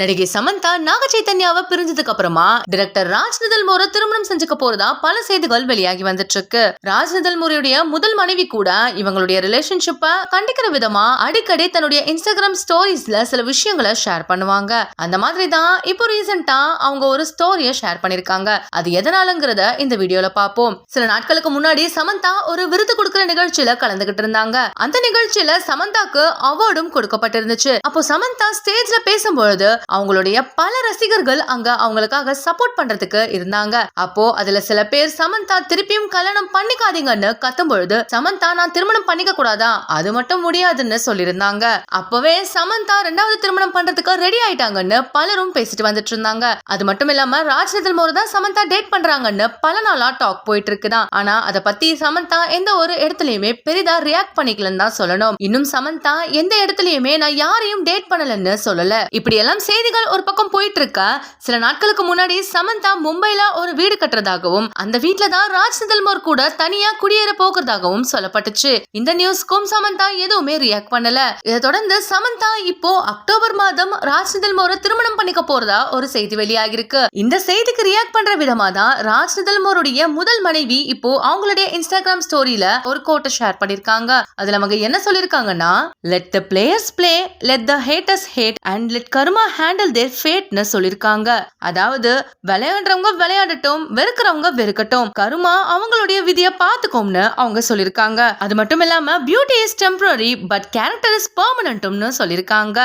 நடிகை சமந்தா நாக சைத்தன்யாவை பிரிஞ்சதுக்கு அப்புறமா டிரெக்டர் ராஜ் நிதல் மோரை திருமணம் செஞ்சுக்க போறதா பல செய்திகள் வெளியாகி வந்துட்டு இருக்கு. ராஜ் நிதல் மோரையுடைய முதல் மனைவி கூட இவங்களுடைய ரிலேஷன்ஷிப்ப கண்டிக்கிற விதமா அடிக்கடி தன்னுடைய இன்ஸ்டாகிராம் ஸ்டோரிஸ்ல சில விஷயங்களை ஷேர் பண்ணுவாங்க. அந்த மாதிரி தான் இப்போ ரீசெண்டா அவங்க ஒரு ஸ்டோரிய ஷேர் பண்ணிருக்காங்க. அது எதனாலங்கிறத இந்த வீடியோல பார்ப்போம். சில நாட்களுக்கு முன்னாடி சமந்தா ஒரு விருது கொடுக்கிற நிகழ்ச்சியில கலந்துகிட்டு இருந்தாங்க. அந்த நிகழ்ச்சியில சமந்தாக்கு அவார்டும் கொடுக்கப்பட்டிருந்துச்சு. அப்போ சமந்தா ஸ்டேஜ்ல பேசும்பொழுது அவங்களுடைய பல ரசிகர்கள் அங்க அவங்களுக்காக சப்போர்ட் பண்றதுக்கு இருந்தாங்க. அப்போ அதுல சில பேர் சமந்தா திருப்பியும் கல்யாணம் பண்ணிக்காதீங்கன்னு கத்தும் பொழுது சமந்தா நான் திருமணம் பண்ணிக்க கூடாதா அது மட்டும் முடியாதுன்னு சொல்லியிருந்தாங்க. அப்பவே சமந்தா ரெண்டாவது திருமணம் பண்றதுக்கு ரெடி ஆயிட்டாங்கன்னு பலரும் பேசிட்டு வந்துட்டு இருந்தாங்க. அது மட்டும் இல்லாம ராஜ்நதல் மோர் தான் சமந்தா டேட் பண்றாங்கன்னு பல நாளா டாக் போயிட்டு இருக்குதான் ஆனா அதை பத்தி சமந்தா எந்த ஒரு இடத்துலயுமே பெரிதா ரியாக்ட் பண்ணிக்கலன்னு தான் சொல்லணும். இன்னும் சமந்தா எந்த இடத்துலயுமே நான் யாரையும் டேட் பண்ணலன்னு சொல்லல. இப்படி எல்லாம் செய்திகள் ஒரு பக்கம் போயிட்டு இருக்க சில நாட்களுக்கு முன்னாடி சமந்தா மும்பைல ஒரு வீடு கட்டுறதாகவும் அந்த வீட்ல தான் ராஜ் நிதல்மோர் கூட தனியா குடியேற போகிறதாகவும் சொல்லப்பட்டுச்சு. இந்த நியூஸ்க்கும் சமந்தா எதுவுமே ரியாக்ட் பண்ணல. இதை தொடர்ந்து சமந்தா இப்போ அக்டோபர் மாதம் ராஜ் நிதல்மோரை திருமணம் பண்ணிக்க போறதா ஒரு செய்தி வெளியாகிருக்கு இந்த செய்திக்கு ரியாக்ட் பண்ற விதமா தான் ராஜ் நிதல்மோருடைய முதல் மனைவி இப்போ அவங்களுடைய இன்ஸ்டாகிராம் ஸ்டோரியில ஒரு கோட்டை ஷேர் பண்ணிருக்காங்க அதுல அவங்க என்ன சொல்லிருக்காங்கன்னா let the players play let the haters hate and let karma handle their ஃபேட்னு சொல்லியிருக்காங்க அதாவது விளையாடுறவங்க விளையாடட்டும் வெறுக்கிறவங்க வெறுக்கட்டும். கருமா அவங்களுடைய விதியை பார்த்துக்கோம்னு அவங்க சொல்லியிருக்காங்க அது மட்டும் இல்லாம beauty is temporary but character is பெர்மனன்ட்னு சொல்லிருக்காங்க.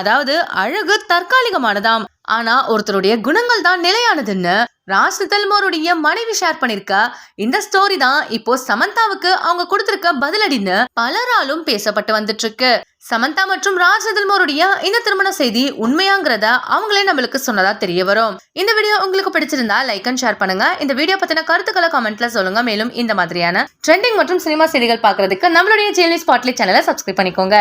அதாவது அழகு தற்காலிகமானதாம். ஆனா ஒருத்தருடைய குணங்கள் தான் நிலையானதுன்னு ராஜ் தல்மோருடைய மனைவி ஷேர் பண்ணிருக்க. இந்த ஸ்டோரி தான் இப்போ சமந்தாவுக்கு அவங்க கொடுத்திருக்க பதிலடின்னு பலராலும் பேசப்பட்டு வந்துட்டு இருக்கு சமந்தா மற்றும் ராஜ் நிதல்மோருடைய இந்த திருமண செய்தி உண்மையாங்கிறத அவங்களே நம்மளுக்கு சொன்னதா தெரிய வரும். இந்த வீடியோ உங்களுக்கு பிடிச்சிருந்தா லைக் அண்ட் ஷேர் பண்ணுங்க. இந்த வீடியோ பத்தின கருத்துக்களை கமெண்ட்ல சொல்லுங்க. மேலும் இந்த மாதிரியான ட்ரெண்டிங் மற்றும் சினிமா செய்திகள் பாக்குறதுக்கு நம்மளுடைய ஜெயலி ஸ்பாட்லி சேனலை சப்ஸ்கிரைப் பண்ணிக்கோங்க.